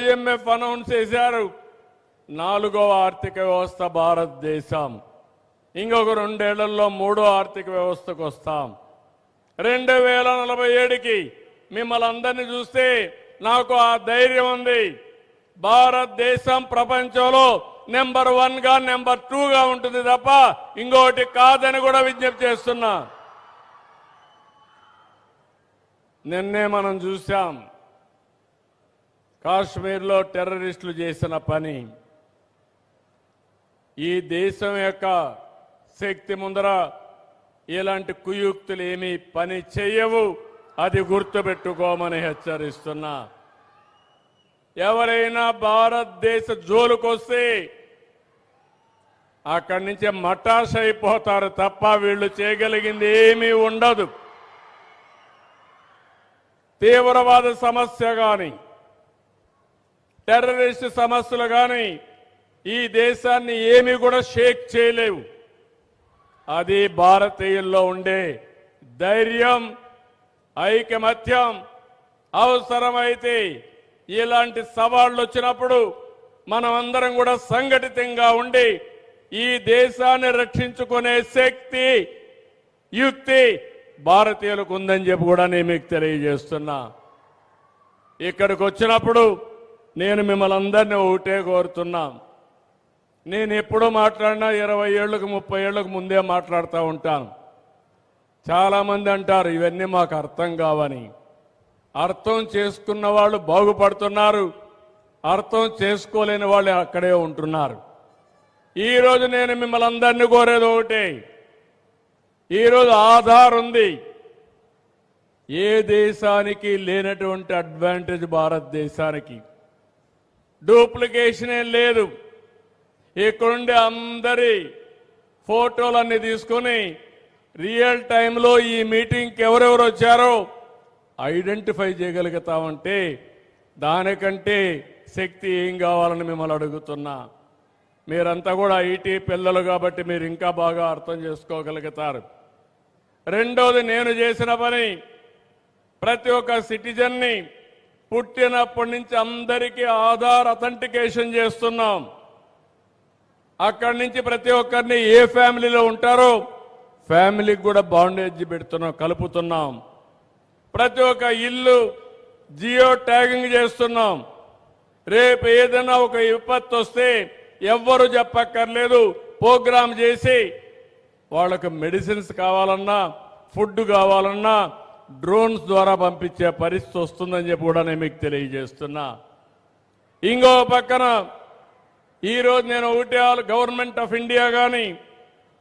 IMF announce చేశారు. నాలుగవ ఆర్థిక వ్యవస్థ భారతదేశం. ఇంకొక రెండేళ్ళలో మూడో ఆర్థిక వ్యవస్థకు వస్తాం. రెండు వేల నలభై ఏడుకి మిమ్మల్ని అందరినీ చూస్తే నాకు ఆ ధైర్యం ఉంది. భారతదేశం ప్రపంచంలో నెంబర్ వన్గా నెంబర్ టూగా ఉంటుంది తప్ప ఇంకోటి కాదని కూడా విజ్ఞప్తి చేస్తున్నా. నిన్నే మనం చూశాం. కాశ్మీర్లో టెర్రరిస్టులు చేసిన పని. ఈ దేశం యొక్క శక్తి ముందర ఇలాంటి కుయుక్తులు ఏమీ పని చేయవు అది గుర్తుపెట్టుకోమని హెచ్చరిస్తున్నా. ఎవరైనా భారతదేశ జోలుకొస్తే అక్కడి నుంచి మటాష్ అయిపోతారు తప్ప వీళ్ళు చేయగలిగింది ఏమీ ఉండదు. తీవ్రవాద సమస్య కానీ టెర్రరిస్ట్ సమస్యలు కానీ ఈ దేశాన్ని ఏమీ కూడా షేక్ చేయలేవు. అది భారతీయుల్లో ఉండే ధైర్యం ఐకమత్యం అవసరమైతే ఇలాంటి సవాళ్ళు వచ్చినప్పుడు మనం అందరం కూడా సంఘటితంగా ఉండి ఈ దేశాన్ని రక్షించుకునే శక్తి యుక్తి భారతీయులకు ఉందని చెప్పి కూడా నేను మీకు తెలియజేస్తున్నా. ఇక్కడికి వచ్చినప్పుడు నేను మిమ్మల్ని అందరినీ ఒకటే కోరుతున్నా. నేను ఎప్పుడో మాట్లాడినా ఇరవై ఏళ్ళకు ముప్పై ఏళ్ళకు ముందే మాట్లాడుతూ ఉంటాను. చాలామంది అంటారు ఇవన్నీ మాకు అర్థం కావని. అర్థం చేసుకున్న వాళ్ళు బాగుపడుతున్నారు. అర్థం చేసుకోలేని వాళ్ళు అక్కడే ఉంటున్నారు. ఈరోజు నేను మిమ్మల్ని అందరినీ కోరేది ఒకటే. ఈరోజు ఆధార్ ఉంది. ఏ దేశానికి లేనటువంటి అడ్వాంటేజ్ భారతదేశానికి. డూప్లికేషనే లేదు. ఇక్కడుండే అందరి ఫోటోలన్నీ తీసుకొని రియల్ టైంలో ఈ మీటింగ్కి ఎవరెవరు వచ్చారో ఐడెంటిఫై చేయగలుగుతామంటే దానికంటే శక్తి ఏం కావాలని మిమ్మల్ని అడుగుతున్నా. మీరంతా కూడా ఐటీ పిల్లలు కాబట్టి మీరు ఇంకా బాగా అర్థం చేసుకోగలుగుతారు. రెండోది నేను చేసిన పని ప్రతి ఒక్క సిటిజన్ని పుట్టినప్పటి నుంచి అందరికీ ఆధార్ అథెంటికేషన్ చేస్తున్నాం. అక్కడి నుంచి ప్రతి ఒక్కరిని ఏ ఫ్యామిలీలో ఉంటారో ఫ్యామిలీకి కూడా బాండేజ్ పెడుతున్నాం కలుపుతున్నాం. ప్రతి ఒక్క ఇల్లు జియో ట్యాగింగ్ చేస్తున్నాం. రేపు ఏదైనా ఒక విపత్తు వస్తే ఎవ్వరు చెప్పక్కర్లేదు ప్రోగ్రామ్ చేసి వాళ్ళకు మెడిసిన్స్ కావాలన్నా ఫుడ్ కావాలన్నా డ్రోన్స్ ద్వారా పంపించే పరిస్థితి వస్తుందని చెప్పి కూడా నేను మీకు తెలియజేస్తున్నా. ఇంకో పక్కన ఈరోజు నేను ఒకటి గవర్నమెంట్ ఆఫ్ ఇండియా కానీ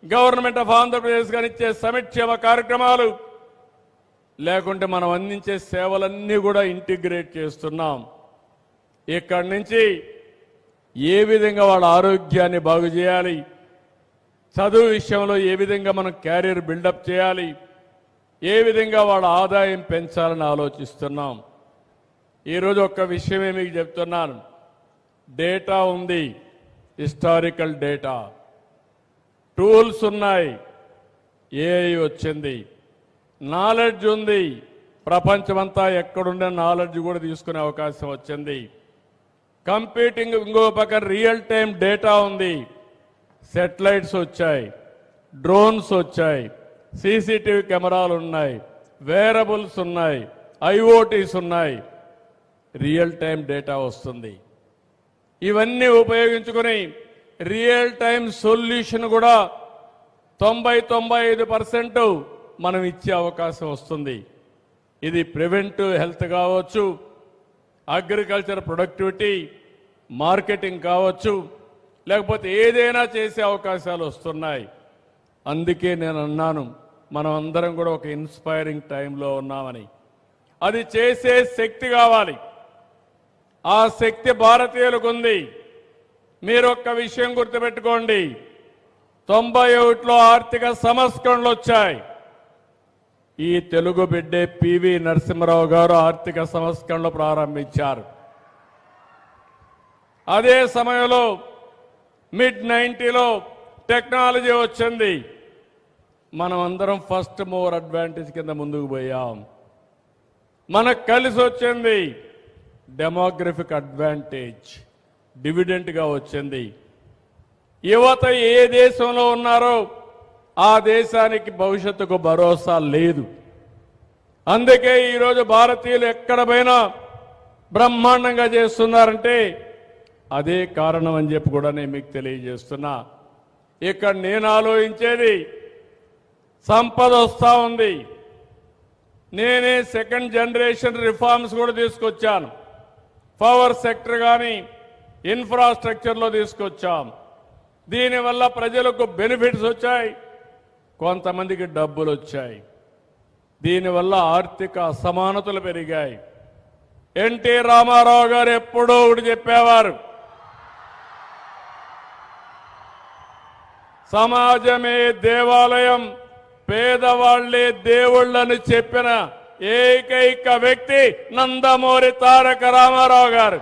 గవర్నమెంట్ ఆఫ్ ఆంధ్రప్రదేశ్ కానీ ఇచ్చే సంక్షేమ కార్యక్రమాలు లేకుంటే మనం అందించే సేవలన్నీ కూడా ఇంటిగ్రేట్ చేస్తున్నాం. ఇక్కడి నుంచి ఏ విధంగా వాళ్ళ ఆరోగ్యాన్ని బాగు చేయాలి చదువు విషయంలో ఏ విధంగా మనం క్యారియర్ బిల్డప్ చేయాలి ఏ విధంగా వాళ్ళ ఆదాయం పెంచాలని ఆలోచిస్తున్నాం? ఈరోజు ఒక్క విషయమే మీకు చెప్తున్నాను. డేటా ఉంది. Historical data. టూల్స్ ఉన్నాయి. ఏఐ వచ్చింది. నాలెడ్జ్ ఉంది. ప్రపంచమంతా ఎక్కడుండే నాలెడ్జ్ కూడా తీసుకునే అవకాశం వచ్చింది. కంప్యూటింగ్ ఇంకో పక్క రియల్ టైం డేటా ఉంది. సెటిలైట్స్ వచ్చాయి. డ్రోన్స్ వచ్చాయి. సీసీటీవీ కెమెరాలు ఉన్నాయి వేరబుల్స్ ఉన్నాయి ఐఓటీస్ ఉన్నాయి. రియల్ టైం డేటా వస్తుంది. ఇవన్నీ ఉపయోగించుకొని రియల్ టైం సొల్యూషన్ కూడా తొంభై తొంభై ఐదు పర్సెంట్ మనం ఇచ్చే అవకాశం వస్తుంది. ఇది ప్రివెంటివ్ హెల్త్ కావచ్చు అగ్రికల్చర్ ప్రొడక్టివిటీ మార్కెటింగ్ కావచ్చు లేకపోతే ఏదైనా చేసే అవకాశాలు వస్తున్నాయి. అందుకే నేను అన్నాను మనం అందరం కూడా ఒక ఇన్స్పైరింగ్ టైంలో ఉన్నామని. అది చేసే శక్తి కావాలి. ఆ శక్తి భారతీయులకు ఉంది. మీరు ఒక్క విషయం గుర్తుపెట్టుకోండి. తొంభై ఒకటిలో ఆర్థిక సంస్కరణలు వచ్చాయి. ఈ తెలుగు బిడ్డే పివి నరసింహరావు గారు ఆర్థిక సంస్కరణలు ప్రారంభించారు. అదే సమయంలో మిడ్ నైన్టీలో టెక్నాలజీ వచ్చింది. మనం అందరం ఫస్ట్ మోర్ అడ్వాంటేజ్ కింద ముందుకు పోయాం. మనకు కలిసి వచ్చింది డెమోగ్రఫిక్ అడ్వాంటేజ్ డివిడెంట్గా వచ్చింది. యువత ఏ దేశంలో ఉన్నారో ఆ దేశానికి భవిష్యత్తుకు భరోసా లేదు. అందుకే ఈరోజు భారతీయులు ఎక్కడ పోయినా బ్రహ్మాండంగా చేస్తున్నారంటే అదే కారణం అని చెప్పి కూడా నేను మీకు తెలియజేస్తున్నా. ఇక్కడ నేను ఆలోచించేది సంపద వస్తూ ఉంది. నేనే సెకండ్ జనరేషన్ రిఫార్మ్స్ కూడా తీసుకొచ్చాను. పవర్ సెక్టర్ కానీ ఇన్ఫ్రాస్ట్రక్చర్లో తీసుకొచ్చాం. దీనివల్ల ప్రజలకు బెనిఫిట్స్ వచ్చాయి. కొంతమందికి డబ్బులు వచ్చాయి. దీనివల్ల ఆర్థిక అసమానతలు పెరిగాయి. ఎన్టీ రామారావు గారు ఎప్పుడో ఒకటి చెప్పేవారు సమాజమే దేవాలయం. పేదవాళ్ళే దేవుళ్ళని చెప్పిన ఏకైక వ్యక్తి నందమూరి తారక రామారావు గారు.